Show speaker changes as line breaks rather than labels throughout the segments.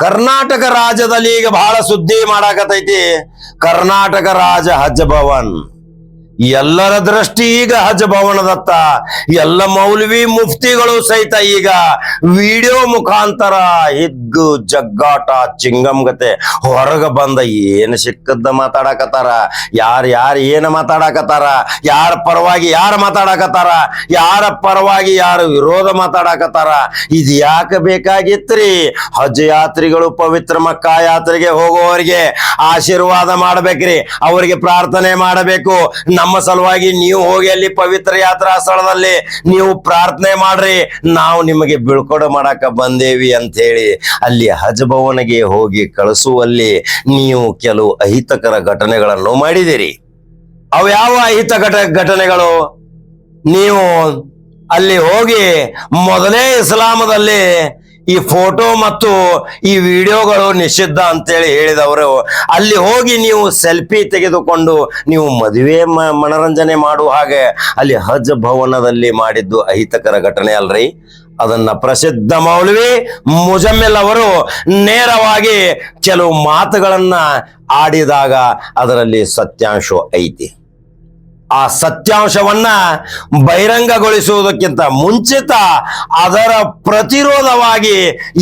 ಕರ್ನಾಟಕ ರಾಜ್ಯದಲ್ಲಿ ಈಗ ಬಹಳ ಸುದ್ದಿ ಮಾಡಾಕತೈತಿ ಕರ್ನಾಟಕ ರಾಜ ಹಜ್ ಭವನ್. ಎಲ್ಲರ ದೃಷ್ಟಿ ಈಗ ಹಜ್ ಭವನದತ್ತ. ಎಲ್ಲ ಮೌಲ್ವಿ ಮುಫ್ತಿಗಳು ಸಹಿತ ಈಗ ವಿಡಿಯೋ ಮುಖಾಂತರ ಹಿಗ್ಗು ಜಗ್ಗಾಟ ಚಿಂಗಮ್ಗತೆ ಹೊರಗ ಬಂದ ಏನ್ ಸಿಕ್ಕದ್ದ ಮಾತಾಡಕತ್ತಾರ? ಯಾರ ಯಾರ ಏನ್ ಮಾತಾಡಕತ್ತಾರ? ಯಾರ ಪರವಾಗಿ ಯಾರು ಮಾತಾಡಕತ್ತಾರ? ಯಾರ ಪರವಾಗಿ ಯಾರು ವಿರೋಧ ಮಾತಾಡಕತ್ತಾರ? ಇದು ಯಾಕೆ ಬೇಕಾಗಿತ್ರಿ? ಹಜ್ ಯಾತ್ರಿಗಳು ಪವಿತ್ರ ಮಕ್ಕಾ ಯಾತ್ರೆಗೆ ಹೋಗುವವರಿಗೆ ಆಶೀರ್ವಾದ ಮಾಡ್ಬೇಕ್ರಿ. ಅವರಿಗೆ ಪ್ರಾರ್ಥನೆ ಮಾಡಬೇಕು. ಸಲುವಾಗಿ ನೀವು ಹೋಗಿ ಅಲ್ಲಿ ಪವಿತ್ರ ಯಾತ್ರಾ ಸ್ಥಳದಲ್ಲಿ ನೀವು ಪ್ರಾರ್ಥನೆ ಮಾಡ್ರಿ. ನಾವು ನಿಮಗೆ ಬೀಳ್ಕೊಡು ಮಾಡಾಕ ಬಂದೇವಿ ಅಂತ ಹೇಳಿ ಅಲ್ಲಿ ಹಜ್ ಭವನಿಗೆ ಹೋಗಿ ಕಳಿಸುವಲ್ಲಿ ನೀವು ಕೆಲವು ಅಹಿತಕರ ಘಟನೆಗಳನ್ನು ಮಾಡಿದಿರಿ. ಅವ್ಯಾವ ಅಹಿತ ಘಟ ಘಟನೆಗಳು? ನೀವು ಅಲ್ಲಿ ಹೋಗಿ ಮೊದಲೇ ಇಸ್ಲಾಮದಲ್ಲಿ ಈ ಫೋಟೋ ಮತ್ತು ಈ ವಿಡಿಯೋಗಳು ನಿಷಿದ್ಧ ಅಂತೇಳಿ ಹೇಳಿದವರು, ಅಲ್ಲಿ ಹೋಗಿ ನೀವು ಸೆಲ್ಫಿ ತೆಗೆದುಕೊಂಡು ನೀವು ಮದುವೆ ಮನರಂಜನೆ ಮಾಡುವ ಹಾಗೆ ಅಲ್ಲಿ ಹಜ್ ಭವನದಲ್ಲಿ ಮಾಡಿದ್ದು ಅಹಿತಕರ ಘಟನೆ ಅಲ್ರಿ. ಅದನ್ನ ಪ್ರಸಿದ್ಧ ಮೌಲ್ವಿ ಮುಜಮ್ಮಿಲ್ ಅವರು ನೇರವಾಗಿ ಕೆಲವು ಮಾತುಗಳನ್ನ ಆಡಿದಾಗ ಅದರಲ್ಲಿ ಸತ್ಯಾಂಶ ಐತಿ. ಆ ಸತ್ಯಾಂಶವನ್ನ ಬಹಿರಂಗಗೊಳಿಸುವುದಕ್ಕಿಂತ ಮುಂಚಿತ ಅದರ ಪ್ರತಿರೋಧವಾಗಿ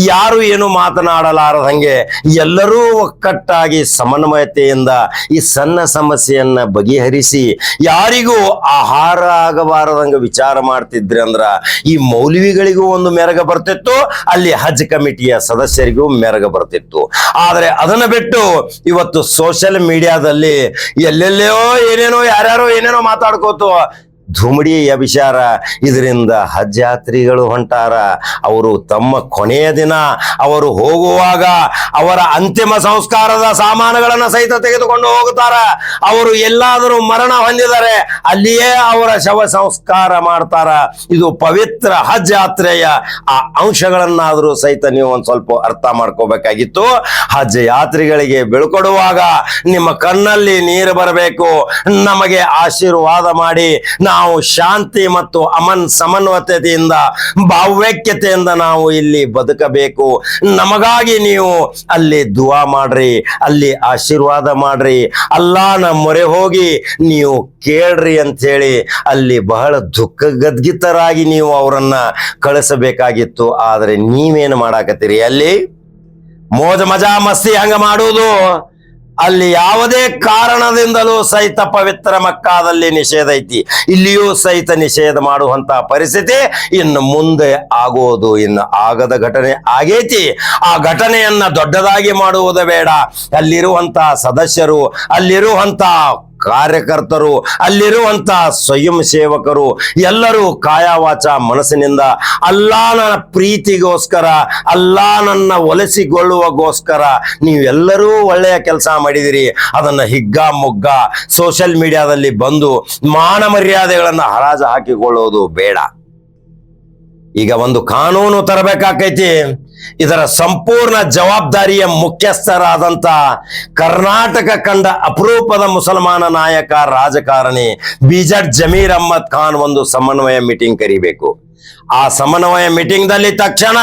ಯಾರು ಏನು ಮಾತನಾಡಲಾರದಂಗೆ ಎಲ್ಲರೂ ಒಕ್ಕಟ್ಟಾಗಿ ಸಮನ್ವಯತೆಯಿಂದ ಈ ಸಣ್ಣ ಸಮಸ್ಯೆಯನ್ನ ಬಗೆಹರಿಸಿ ಯಾರಿಗೂ ಆಹಾರ ಆಗಬಾರದಂಗ ವಿಚಾರ ಮಾಡ್ತಿದ್ರಿ ಅಂದ್ರ ಈ ಮೌಲ್ವಿಗಳಿಗೂ ಒಂದು ಮೆರಗ ಬರ್ತಿತ್ತು, ಅಲ್ಲಿ ಹಜ್ ಕಮಿಟಿಯ ಸದಸ್ಯರಿಗೂ ಮೆರಗ ಬರ್ತಿತ್ತು. ಆದರೆ ಅದನ್ನ ಬಿಟ್ಟು ಇವತ್ತು ಸೋಷಿಯಲ್ ಮೀಡಿಯಾದಲ್ಲಿ ಎಲ್ಲೆಲ್ಲೋ ಏನೇನೋ ಯಾರ್ಯಾರೋ ಏನೇನೋ ಮಾತಾಡ್ಕೋತು. ಧುಮಡಿಯ ವಿಚಾರ ಇದರಿಂದ ಹಜ್ ಯಾತ್ರಿಗಳು ಹೊಂಟಾರ. ಅವರು ತಮ್ಮ ಕೊನೆಯ ದಿನ ಅವರು ಹೋಗುವಾಗ ಅವರ ಅಂತಿಮ ಸಂಸ್ಕಾರದ ಸಾಮಾನುಗಳನ್ನು ಸಹಿತ ತೆಗೆದುಕೊಂಡು ಹೋಗುತ್ತಾರ. ಅವರು ಎಲ್ಲಾದರೂ ಮರಣ ಹೊಂದಿದರೆ ಅಲ್ಲಿಯೇ ಅವರ ಶವ ಸಂಸ್ಕಾರ ಮಾಡ್ತಾರ. ಇದು ಪವಿತ್ರ ಹಜ್ ಯಾತ್ರೆಯ ಆ ಅಂಶಗಳನ್ನಾದರೂ ಸಹಿತ ನೀವು ಒಂದ್ ಸ್ವಲ್ಪ ಅರ್ಥ ಮಾಡ್ಕೋಬೇಕಾಗಿತ್ತು. ಹಜ್ ಯಾತ್ರಿಗಳಿಗೆ ಬೀಳ್ಕೊಡುವಾಗ ನಿಮ್ಮ ಕಣ್ಣಲ್ಲಿ ನೀರು ಬರಬೇಕು. ನಮಗೆ ಆಶೀರ್ವಾದ ಮಾಡಿ. ನಾವು ಶಾಂತಿ ಮತ್ತು ಅಮನ್ ಸಮನ್ವತೆಯಿಂದ, ಭಾವ್ಯಕ್ಯತೆಯಿಂದ ನಾವು ಇಲ್ಲಿ ಬದುಕಬೇಕು. ನಮಗಾಗಿ ನೀವು ಅಲ್ಲಿ ದುವಾ ಮಾಡ್ರಿ, ಅಲ್ಲಿ ಆಶೀರ್ವಾದ ಮಾಡ್ರಿ. ಅಲ್ಲಾನ ಮೊರೆ ಹೋಗಿ ನೀವು ಕೇಳ್ರಿ ಅಂತ ಹೇಳಿ ಅಲ್ಲಿ ಬಹಳ ದುಃಖ ಗದ್ಗಿತರಾಗಿ ನೀವು ಅವರನ್ನ ಕಳಿಸಬೇಕಾಗಿತ್ತು. ಆದ್ರೆ ನೀವೇನು ಮಾಡಾಕತ್ತೀರಿ ಅಲ್ಲಿ? ಮೋಜ ಮಜಾ ಮಸ್ತಿ ಹಂಗ ಮಾಡುವುದು. ಅಲ್ಲಿ ಯಾವುದೇ ಕಾರಣದಿಂದಲೂ ಸಹಿತ ಪವಿತ್ರ ಮಕ್ಕಾದಲ್ಲಿ ನಿಷೇಧ ಐತಿ. ಇಲ್ಲಿಯೂ ಸಹಿತ ನಿಷೇಧ ಮಾಡುವಂತ ಪರಿಸ್ಥಿತಿ ಇನ್ನು ಮುಂದೆ ಆಗೋದು, ಇನ್ನು ಆಗದ ಘಟನೆ ಆಗೈತಿ. ಆ ಘಟನೆಯನ್ನ ದೊಡ್ಡದಾಗಿ ಮಾಡುವುದು ಬೇಡ. ಅಲ್ಲಿರುವಂತಹ ಸದಸ್ಯರು, ಅಲ್ಲಿರುವಂತ ಕಾರ್ಯಕರ್ತರು ಅಲ್ಲಿರುವಂತಹ ಸ್ವಯಂ ಸೇವಕರು, ಎಲ್ಲರೂ ಕಾಯವಾಚ ಮನಸ್ಸಿನಿಂದ ಅಲ್ಲಾನ ಪ್ರೀತಿಗೋಸ್ಕರ ಅಲ್ಲಾನನ್ನ ಒಲಿಸಿಕೊಳ್ಳುವಗೋಸ್ಕರ ನೀವೆಲ್ಲರೂ ಒಳ್ಳೆಯ ಕೆಲಸ ಮಾಡಿದಿರಿ. ಅದನ್ನ ಹಿಗ್ಗ ಮುಗ್ಗ ಸೋಷಿಯಲ್ ಮೀಡಿಯಾದಲ್ಲಿ ಬಂದು ಮಾನ ಮರ್ಯಾದೆಗಳನ್ನು ಹರಾಜು ಹಾಕಿಕೊಳ್ಳುವುದು ಬೇಡ. ಈಗ ಒಂದು ಕಾನೂನು ತರಬೇಕಾಕೈತಿ. ಇದರ ಸಂಪೂರ್ಣ ಜವಾಬ್ದಾರಿಯ ಮುಖ್ಯಸ್ಥರಾದಂತ ಕರ್ನಾಟಕ ಕಂಡ ಅಪರೂಪದ ಮುಸಲ್ಮಾನ ನಾಯಕ, ರಾಜಕಾರಣಿ ಬಿಜಡ್ ಜಮೀರ್ ಅಹ್ಮದ್ ಖಾನ್ ಒಂದು ಸಮನ್ವಯ ಮೀಟಿಂಗ್ ಕರಿಬೇಕು. ಆ ಸಮನ್ವಯ ಮೀಟಿಂಗ್ ದಲ್ಲಿ ತಕ್ಷಣ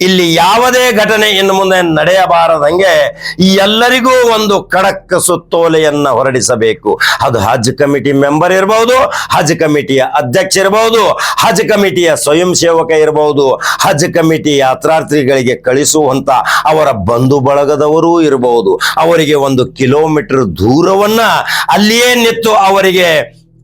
ಇಲ್ಲಿ ಯಾವುದೇ ಘಟನೆ ಇನ್ನು ಮುಂದೆ ನಡೆಯಬಾರದಂಗೆ ಎಲ್ಲರಿಗೂ ಒಂದು ಖಡಕ್ ಸುತ್ತೋಲೆಯನ್ನ ಹೊರಡಿಸಬೇಕು. ಅದು ಹಜ್ ಕಮಿಟಿ ಮೆಂಬರ್ ಇರಬಹುದು ಹಜ್ ಕಮಿಟಿಯ ಅಧ್ಯಕ್ಷ ಇರಬಹುದು ಹಜ್ ಕಮಿಟಿಯ ಸ್ವಯಂ ಸೇವಕ ಇರಬಹುದು ಹಜ್ ಕಮಿಟಿ ಯಾತ್ರಾರ್ಥಿಗಳಿಗೆ ಕಳಿಸುವಂತ ಅವರ ಬಂಧು ಬಳಗದವರೂ ಇರಬಹುದು ಅವರಿಗೆ ಒಂದು ಕಿಲೋಮೀಟರ್ ದೂರವನ್ನ ಅಲ್ಲಿಯೇ ನಿಂತು ಅವರಿಗೆ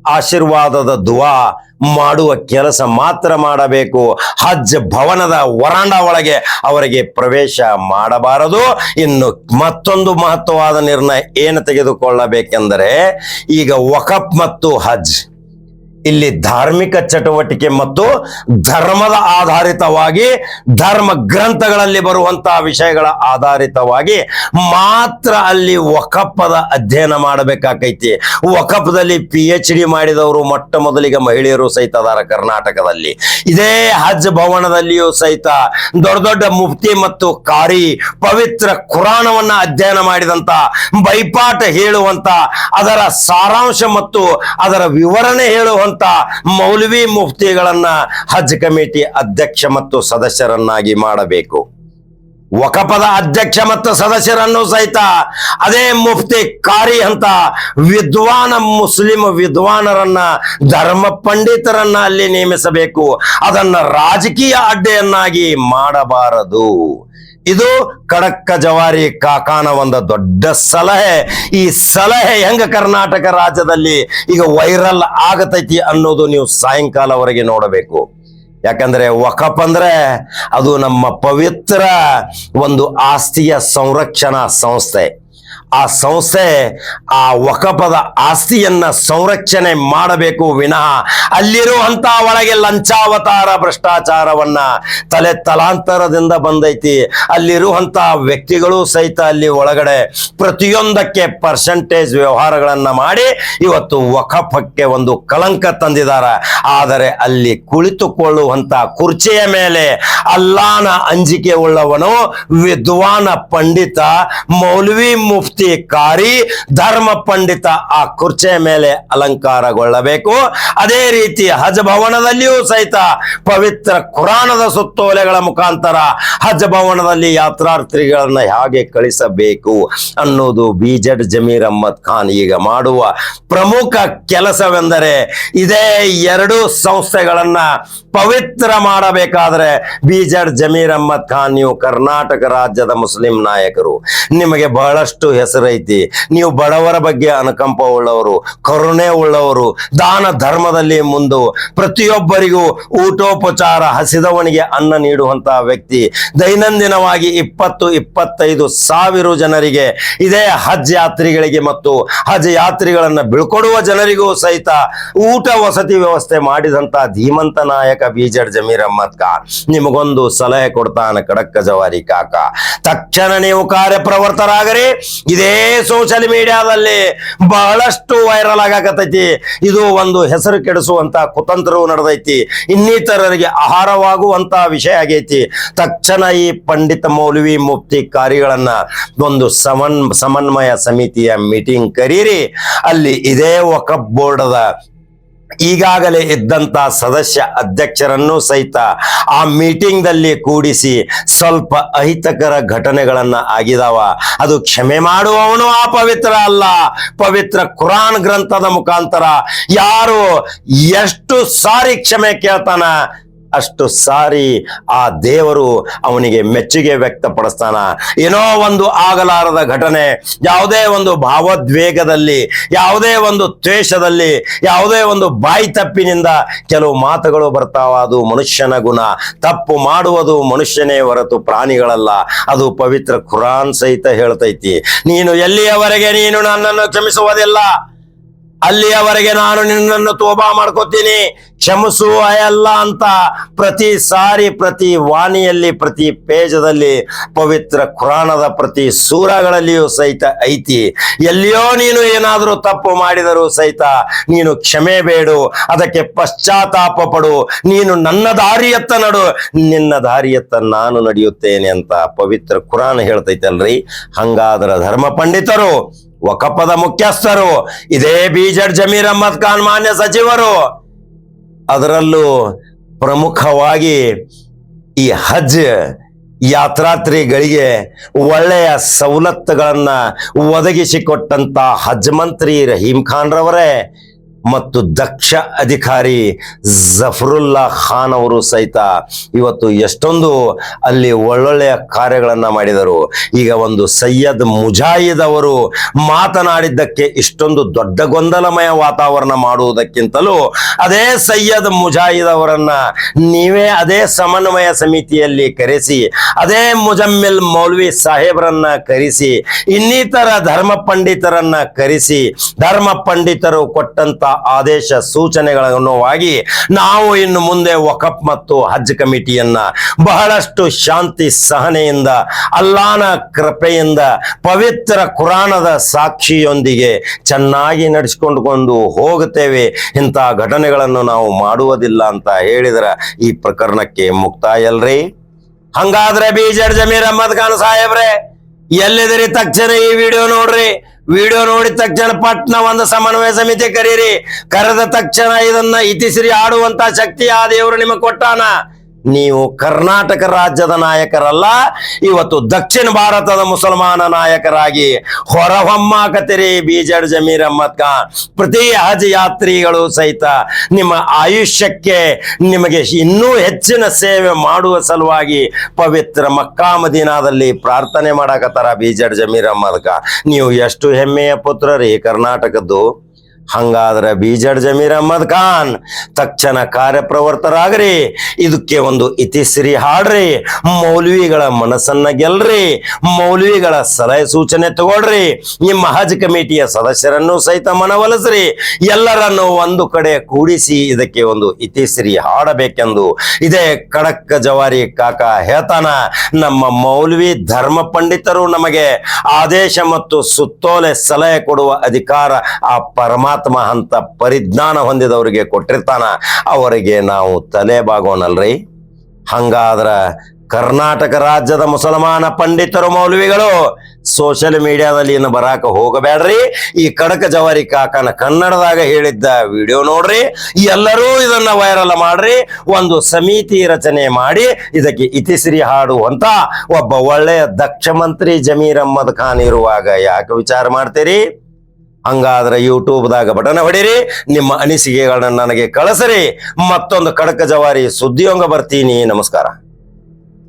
ಆಶೀರ್ವಾದದ ದುವಾ ಮಾಡುವ ಕೆಲಸ ಮಾತ್ರ ಮಾಡಬೇಕು. ಹಜ್ ಭವನದ ವರಾಂಡ ಒಳಗೆ ಅವರಿಗೆ ಪ್ರವೇಶ ಮಾಡಬಾರದು. ಇನ್ನು ಮತ್ತೊಂದು ಮಹತ್ವವಾದ ನಿರ್ಣಯ ಏನು ತೆಗೆದುಕೊಳ್ಳಬೇಕೆಂದರೆ, ಈಗ ವಕಫ್ ಮತ್ತು ಹಜ್. ಇಲ್ಲಿ ಧಾರ್ಮಿಕ ಚಟುವಟಿಕೆ ಮತ್ತು ಧರ್ಮದ ಆಧಾರಿತವಾಗಿ ಧರ್ಮ ಗ್ರಂಥಗಳಲ್ಲಿ ಬರುವಂತಹ ವಿಷಯಗಳ ಆಧಾರಿತವಾಗಿ ಮಾತ್ರ ಅಲ್ಲಿ ಒಕಪ್ಪದ ಅಧ್ಯಯನ ಮಾಡಬೇಕಾಕೈತಿ. ಒಕಪ್ಪದಲ್ಲಿ ಪಿ ಎಚ್ ಡಿ ಮಾಡಿದವರು ಮೊಟ್ಟ ಮೊದಲಿಗೆ ಮಹಿಳೆಯರು ಸಹಿತ ಅದಾರ ಕರ್ನಾಟಕದಲ್ಲಿ. ಇದೇ ಹಜ್ ಭವನದಲ್ಲಿಯೂ ಸಹಿತ ದೊಡ್ಡ ದೊಡ್ಡ ಮುಫ್ತಿ ಮತ್ತು ಕಾರಿ ಪವಿತ್ರ ಕುರಾಣವನ್ನ ಅಧ್ಯಯನ ಮಾಡಿದಂತ, ಬೈಪಾಠ ಹೇಳುವಂತ, ಅದರ ಸಾರಾಂಶ ಮತ್ತು ಅದರ ವಿವರಣೆ ಹೇಳುವಂತ ಮೌಲ್ವಿ ಮುಫ್ತಿಗಳನ್ನ ಹಜ್ ಕಮಿಟಿ ಅಧ್ಯಕ್ಷ ಮತ್ತು ಸದಸ್ಯರನ್ನಾಗಿ ಮಾಡಬೇಕು. ವಕಪದ ಅಧ್ಯಕ್ಷ ಮತ್ತು ಸದಸ್ಯರನ್ನು ಸಹಿತ ಅದೇ ಮುಫ್ತಿ ಕಾರಿ ಅಂತ ವಿದ್ವಾನ ಮುಸ್ಲಿಂ ವಿದ್ವಾನರನ್ನ ಧರ್ಮ ಪಂಡಿತರನ್ನ ಅಲ್ಲಿ ನೇಮಿಸಬೇಕು. ಅದನ್ನ ರಾಜಕೀಯ ಅಡ್ಡೆಯನ್ನಾಗಿ ಮಾಡಬಾರದು. ಇದು ಕಡಕ್ಕ ಜವಾರಿ ಕಾಕಾನ ಒಂದು ದೊಡ್ಡ ಸಲಹೆ. ಈ ಸಲಹೆ ಹೆಂಗ ಕರ್ನಾಟಕ ರಾಜ್ಯದಲ್ಲಿ ಈಗ ವೈರಲ್ ಆಗತೈತಿ ಅನ್ನೋದು ನೀವು ಸಾಯಂಕಾಲವರೆಗೆ ನೋಡಬೇಕು. ಯಾಕಂದ್ರೆ ವಕಪ್ ಅಂದ್ರೆ ಅದು ನಮ್ಮ ಪವಿತ್ರ ಒಂದು ಆಸ್ತಿಯ ಸಂರಕ್ಷಣಾ ಸಂಸ್ಥೆ. ಆ ಸಂಸ್ಥೆ ಆ ವಕಪದ ಆಸ್ತಿಯನ್ನ ಸಂರಕ್ಷಣೆ ಮಾಡಬೇಕು ವಿನಃ ಅಲ್ಲಿರುವಂತ ಒಳಗೆ ಲಂಚಾವತಾರ ಭ್ರಷ್ಟಾಚಾರವನ್ನ ತಲೆ ತಲಾಂತರದಿಂದ ಬಂದೈತಿ. ಅಲ್ಲಿರುವಂತ ವ್ಯಕ್ತಿಗಳು ಸಹಿತ ಅಲ್ಲಿ ಒಳಗಡೆ ಪ್ರತಿಯೊಂದಕ್ಕೆ ಪರ್ಸೆಂಟೇಜ್ ವ್ಯವಹಾರಗಳನ್ನ ಮಾಡಿ ಇವತ್ತು ವಕಫಕ್ಕೆ ಒಂದು ಕಳಂಕ ತಂದಿದ್ದಾರೆ. ಆದರೆ ಅಲ್ಲಿ ಕುಳಿತುಕೊಳ್ಳುವಂತ ಕುರ್ಚಿಯ ಮೇಲೆ ಅಲ್ಲಾನ ಅಂಜಿಕೆ ಉಳ್ಳವನು ವಿದ್ವಾನ ಪಂಡಿತ ಮೌಲ್ವಿ ಮುಫ್ತಿ ಕಾರಿ ಧರ್ಮ ಪಂಡಿತ ಆ ಕುರ್ಚಿಯ ಮೇಲೆ ಅಲಂಕಾರಗೊಳ್ಳಬೇಕು. ಅದೇ ರೀತಿ ಹಜ್ ಭವನದಲ್ಲಿಯೂ ಸಹಿತ ಪವಿತ್ರ ಕುರಾನದ ಸುತ್ತೋಲೆಗಳ ಮುಖಾಂತರ ಹಜ್ ಭವನದಲ್ಲಿ ಯಾತ್ರಾರ್ಥಿಗಳನ್ನ ಹೇಗೆ ಕಳಿಸಬೇಕು ಅನ್ನೋದು ಬಿಜೆಡ್ ಜಮೀರ್ ಅಹ್ಮದ್ ಖಾನ್ ಈಗ ಮಾಡುವ ಪ್ರಮುಖ ಕೆಲಸವೆಂದರೆ ಇದೇ ಎರಡು ಸಂಸ್ಥೆಗಳನ್ನ ಪವಿತ್ರ ಮಾಡಬೇಕಾದ್ರೆ ಬಿಜೆಡ್ ಜಮೀರ್ ಅಹ್ಮದ್ ಖಾನ್, ನೀವು ಕರ್ನಾಟಕ ರಾಜ್ಯದ ಮುಸ್ಲಿಂ ನಾಯಕರು. ನಿಮಗೆ ಬಹಳಷ್ಟು ಹೆಸರೈತಿ. ನೀವು ಬಡವರ ಬಗ್ಗೆ ಅನುಕಂಪ ಉಳ್ಳವರು, ಕರುಣೆ ಉಳ್ಳವರು, ದಾನ ಧರ್ಮದಲ್ಲಿ ಮುಂದು, ಪ್ರತಿಯೊಬ್ಬರಿಗೂ ಊಟೋಪಚಾರ ಹಸಿದವನಿಗೆ ಅನ್ನ ನೀಡುವಂತಹ ವ್ಯಕ್ತಿ. ದೈನಂದಿನವಾಗಿ ಇಪ್ಪತ್ತು, ಇಪ್ಪತ್ತೈದು ಸಾವಿರ ಜನರಿಗೆ ಇದೇ ಹಜ್ ಯಾತ್ರಿಗಳಿಗೆ ಮತ್ತು ಹಜ್ ಯಾತ್ರಿಗಳನ್ನ ಬೀಳ್ಕೊಡುವ ಜನರಿಗೂ ಸಹಿತ ಊಟ ವಸತಿ ವ್ಯವಸ್ಥೆ ಮಾಡಿದಂತ ಧೀಮಂತ ನಾಯಕ ಬಿಜೆಡ್ ಜಮೀರ್ ಅಹ್ಮದ್ ಖಾನ್. ನಿಮಗೊಂದು ಸಲಹೆ ಕೊಡ್ತಾನೆ ಕಡಕ್ಕ ಜವಾರಿ ಕಾಕ. ತಕ್ಷಣ ನೀವು ಕಾರ್ಯಪ್ರವರ್ತರಾಗರಿ. ಇದೇ ಸೋಷಿಯಲ್ ಮೀಡಿಯಾದಲ್ಲಿ ಬಹಳಷ್ಟು ವೈರಲ್ ಆಗಾಕತ್ತೈತಿ. ಇದು ಒಂದು ಹೆಸರು ಕೆಡಿಸುವಂತ ಕುತಂತ್ರವು ನಡೆದೈತಿ. ಇನ್ನಿತರರಿಗೆ ಆಹಾರವಾಗುವಂತ ವಿಷಯ ಆಗೈತಿ. ತಕ್ಷಣ ಈ ಪಂಡಿತ ಮೌಲ್ವಿ ಮುಫ್ತಿ ಕಾರ್ಯಗಳನ್ನ ಒಂದು ಸಮನ್, ಸಮನ್ವಯ ಸಮಿತಿಯ ಮೀಟಿಂಗ್ ಕರೀರಿ. ಅಲ್ಲಿ ಇದೇ ವಕಫ್ ಬೋರ್ಡದ ಈಗಾಗಲೇ ಇದ್ದಂತ ಸದಸ್ಯ ಅಧ್ಯಕ್ಷರನ್ನು ಸಹಿತ ಆ ಮೀಟಿಂಗ್ ದಲ್ಲಿ ಕೂಡಿಸಿ ಸ್ವಲ್ಪ ಅಹಿತಕರ ಘಟನೆಗಳನ್ನ ಆಗಿದಾವ. ಅದು ಕ್ಷಮೆ ಮಾಡುವವನು ಆ ಪವಿತ್ರ ಅಲ್ಲ. ಪವಿತ್ರ ಕುರಾನ್ ಗ್ರಂಥದ ಮುಖಾಂತರ ಯಾರು ಎಷ್ಟು ಸಾರಿ ಕ್ಷಮೆ ಕೇಳ್ತಾನ ಅಷ್ಟು ಸಾರಿ ಆ ದೇವರು ಅವನಿಗೆ ಮೆಚ್ಚುಗೆ ವ್ಯಕ್ತಪಡಿಸ್ತಾನ. ಏನೋ ಒಂದು ಆಗಲಾರದ ಘಟನೆ, ಯಾವುದೇ ಒಂದು ಭಾವೋದ್ವೇಗದಲ್ಲಿ, ಯಾವುದೇ ಒಂದು ದ್ವೇಷದಲ್ಲಿ, ಯಾವುದೇ ಒಂದು ಬಾಯಿ ತಪ್ಪಿನಿಂದ ಕೆಲವು ಮಾತುಗಳು ಬರ್ತಾವ. ಅದು ಮನುಷ್ಯನ ಗುಣ. ತಪ್ಪು ಮಾಡುವುದು ಮನುಷ್ಯನೇ ಹೊರತು ಪ್ರಾಣಿಗಳಲ್ಲ. ಅದು ಪವಿತ್ರ ಖುರಾನ್ ಸಹಿತ ಹೇಳ್ತೈತಿ. ನೀನು ಎಲ್ಲಿಯವರೆಗೆ ನೀನು ನನ್ನನ್ನು ಕ್ಷಮಿಸುವುದಿಲ್ಲ? ಅಲ್ಲಿಯವರೆಗೆ ನಾನು ನಿನ್ನನ್ನು ತೋಬಾ ಮಾಡ್ಕೋತೀನಿ. ಕ್ಷಮಿಸು ಅಯಲ್ಲ ಅಂತ ಪ್ರತಿ ಸಾರಿ, ಪ್ರತಿ ವಾಣಿಯಲ್ಲಿ, ಪ್ರತಿ ಪೇಜದಲ್ಲಿ, ಪವಿತ್ರ ಕುರಾಣದ ಪ್ರತಿ ಸೂರಗಳಲ್ಲಿಯೂ ಸಹಿತ ಐತಿ. ಎಲ್ಲಿಯೋ ನೀನು ಏನಾದರೂ ತಪ್ಪು ಮಾಡಿದರೂ ಸಹಿತ ನೀನು ಕ್ಷಮೆ ಬೇಡು. ಅದಕ್ಕೆ ಪಶ್ಚಾತ್ತಾಪ ಪಡು. ನೀನು ನನ್ನ ದಾರಿಯತ್ತ ನಡು. ನಿನ್ನ ದಾರಿಯತ್ತ ನಾನು ನಡೆಯುತ್ತೇನೆ ಅಂತ ಪವಿತ್ರ ಕುರಾನ್ ಹೇಳ್ತೈತಲ್ರಿ. ಹಂಗಾದ್ರ ಧರ್ಮ ಪಂಡಿತರು ವಕಪದ ಮುಖ್ಯಸ್ಥರು, ಇದೇ ಬಿಜೆಡ್ ಜಮೀರ್ ಅಹಮದ್ ಖಾನ್ ಮಾನ್ಯ ಸಚಿವರು. ಅದರಲ್ಲೂ ಪ್ರಮುಖವಾಗಿ ಈ ಹಜ್ ಯಾತ್ರಾತ್ರಿಗಳಿಗೆ ಒಳ್ಳೆಯ ಸವಲತ್ತುಗಳನ್ನ ಒದಗಿಸಿಕೊಟ್ಟಂತ ಹಜ್ ಮಂತ್ರಿ ರಹೀಂ ಖಾನ್ ರವರೇ ಮತ್ತು ದಕ್ಷ ಅಧಿಕಾರಿ ಜಫರುಲ್ಲಾ ಖಾನ್ ಅವರು ಸಹಿತ ಇವತ್ತು ಎಷ್ಟೊಂದು ಅಲ್ಲಿ ಒಳ್ಳೊಳ್ಳೆಯ ಕಾರ್ಯಗಳನ್ನು ಮಾಡಿದರು. ಈಗ ಒಂದು ಸೈಯದ್ ಮುಜಾಹಿದ್ ಅವರು ಮಾತನಾಡಿದ್ದಕ್ಕೆ ಇಷ್ಟೊಂದು ದೊಡ್ಡ ಗೊಂದಲಮಯ ವಾತಾವರಣ ಮಾಡುವುದಕ್ಕಿಂತಲೂ ಅದೇ ಸೈಯದ್ ಮುಜಾಹಿದ್ ಅವರನ್ನ ನೀವೇ ಅದೇ ಸಮನ್ವಯ ಸಮಿತಿಯಲ್ಲಿ ಕರೆಸಿ, ಅದೇ ಮುಜಮ್ಮಿಲ್ ಮೌಲ್ವಿ ಸಾಹೇಬರನ್ನ ಕರೆಸಿ, ಇನ್ನಿತರ ಧರ್ಮ ಪಂಡಿತರನ್ನ ಕರೆಸಿ, ಧರ್ಮ ಪಂಡಿತರು ಕೊಟ್ಟಂತ ಆದೇಶ ಸೂಚನೆಗಳನ್ನುವಾಗಿ ನಾವು ಇನ್ನು ಮುಂದೆ ವಕಫ್ ಮತ್ತು ಹಜ್ ಕಮಿಟಿಯನ್ನ ಬಹಳಷ್ಟು ಶಾಂತಿ ಸಹನೆಯಿಂದ, ಅಲ್ಲಾನ ಕೃಪೆಯಿಂದ, ಪವಿತ್ರ ಕುರಾನದ ಸಾಕ್ಷಿಯೊಂದಿಗೆ ಚೆನ್ನಾಗಿ ನಡೆಸಿಕೊಂಡು ಹೋಗುತ್ತೇವೆ. ಇಂಥ ಘಟನೆಗಳನ್ನು ನಾವು ಮಾಡುವುದಿಲ್ಲ ಅಂತ ಹೇಳಿದ್ರ ಈ ಪ್ರಕರಣಕ್ಕೆ ಮುಕ್ತಾಯ ಅಲ್ರಿ? ಹಂಗಾದ್ರೆ ಬಿಜೆಡ್ ಜಮೀರ್ ಅಹಮದ್ ಖಾನ್ ಸಾಹೇಬ್ರೆ ಎಲ್ಲಿದಿರಿ ತಕ್ಷಣ ಈ ವಿಡಿಯೋ ನೋಡ್ರಿ? ವಿಡಿಯೋ ನೋಡಿದ ತಕ್ಷಣ ಪಟ್ನ ಒಂದು ಸಮನ್ವಯ ಸಮಿತಿ ಕರೀರಿ. ಕರೆದ ತಕ್ಷಣ ಇದನ್ನ ಇತಿಸಿರಿ ಆಡುವಂತ ಶಕ್ತಿ ಆ ದೇವರು ನಿಮಗೆ ಕೊಟ್ಟಾನ. ನೀವು ಕರ್ನಾಟಕ ರಾಜ್ಯದ ನಾಯಕರಲ್ಲ, ಇವತ್ತು ದಕ್ಷಿಣ ಭಾರತದ ಮುಸಲ್ಮಾನ ನಾಯಕರಾಗಿ ಹೊರಹೊಮ್ಮಾಕತಿರಿ ಬಿಜೆಡ್ ಜಮೀರ್ ಅಹ್ಮದ್ ಖಾನ್. ಪ್ರತಿ ಹಜ್ ಯಾತ್ರಿಗಳು ಸಹಿತ ನಿಮ್ಮ ಆಯುಷ್ಯಕ್ಕೆ ನಿಮಗೆ ಇನ್ನೂ ಹೆಚ್ಚಿನ ಸೇವೆ ಮಾಡುವ ಸಲುವಾಗಿ ಪವಿತ್ರ ಮಕ್ಕಾ ಮದೀನಾದಲ್ಲಿ ಪ್ರಾರ್ಥನೆ ಮಾಡಕತ್ತಾರ ಬಿಜೆಡ್ ಜಮೀರ್ ಅಹ್ಮದ್ ಖಾನ್. ನೀವು ಎಷ್ಟು ಹೆಮ್ಮೆಯ ಪುತ್ರರಿ ಕರ್ನಾಟಕದ್ದು. ಹಂಗಾದ್ರೆ ಬಿಜೆಡ್ ಜಮೀರ್ ಅಹ್ಮದ್ ಖಾನ್ ತಕ್ಷಣ ಕಾರ್ಯಪ್ರವರ್ತರಾಗ್ರಿ. ಇದಕ್ಕೆ ಒಂದು ಇತಿಶ್ರೀ ಹಾಡ್ರಿ. ಮೌಲ್ವಿಗಳ ಮನಸ್ಸನ್ನ ಗೆಲ್ರಿ. ಮೌಲ್ವಿಗಳ ಸಲಹೆ ಸೂಚನೆ ತಗೊಳ್ರಿ. ನಿಮ್ಮ ಹಜ್ ಕಮಿಟಿಯ ಸದಸ್ಯರನ್ನು ಸಹಿತ ಮನವೊಲಿಸ್ರಿ. ಎಲ್ಲರನ್ನು ಒಂದು ಕಡೆ ಕೂಡಿಸಿ ಇದಕ್ಕೆ ಒಂದು ಇತಿಶ್ರೀ ಹಾಡಬೇಕೆಂದು. ಇದೇ ಕಡಕ್ಕ ಜವಾರಿ ಕಾಕ ಹೇಳ್ತಾನ, ನಮ್ಮ ಮೌಲ್ವಿ ಧರ್ಮ ಪಂಡಿತರು ನಮಗೆ ಆದೇಶ ಮತ್ತು ಸುತ್ತೋಲೆ ಸಲಹೆ ಕೊಡುವ ಅಧಿಕಾರ ಆ ಪರಮಾತ್ಮ ಅಂತ ಪರಿಜ್ಞಾನ ಹೊಂದಿದವರಿಗೆ ಕೊಟ್ಟಿರ್ತಾನ, ಅವರಿಗೆ ನಾವು ತಲೆ ಬಾಗೋಣಲ್ರಿ ಹಂಗಾದ್ರ ಕರ್ನಾಟಕ ರಾಜ್ಯದ ಮುಸಲ್ಮಾನ ಪಂಡಿತರು, ಮೌಲ್ವಿಗಳು ಸೋಷಿಯಲ್ ಮೀಡಿಯಾದಲ್ಲಿ ಇನ್ನು ಬರಾಕ ಹೋಗಬೇಡ್ರಿ. ಈ ಕಡಕ ಜವಾರಿ ಕಾಕನ ಕನ್ನಡದಾಗ ಹೇಳಿದ್ದ ವಿಡಿಯೋ ನೋಡ್ರಿ. ಎಲ್ಲರೂ ಇದನ್ನ ವೈರಲ್ ಮಾಡ್ರಿ. ಒಂದು ಸಮಿತಿ ರಚನೆ ಮಾಡಿ, ಇದಕ್ಕೆ ಇತಿಶ್ರೀ ಹಾಡುವಂತ ಒಬ್ಬ ಒಳ್ಳೆಯ ದಕ್ಷ ಮಂತ್ರಿ ಜಮೀರ್ ಅಹ್ಮದ್ ಖಾನ್ ಇರುವಾಗ ಯಾಕೆ ವಿಚಾರ ಮಾಡ್ತೀರಿ? ಹಂಗಾದ್ರೆ ಯೂಟ್ಯೂಬ್ದಾಗ ಬಟನ್ ಹೊಡೀರಿ ನಿಮ್ಮ ಅನಿಸಿಕೆಗಳನ್ನ ನನಗೆ ಕಳಿಸ್ರಿ. ಮತ್ತೊಂದು ಕಡಕ ಜವಾರಿ ಸುದ್ದಿಯೊಂಗ ಬರ್ತೀನಿ. ನಮಸ್ಕಾರ.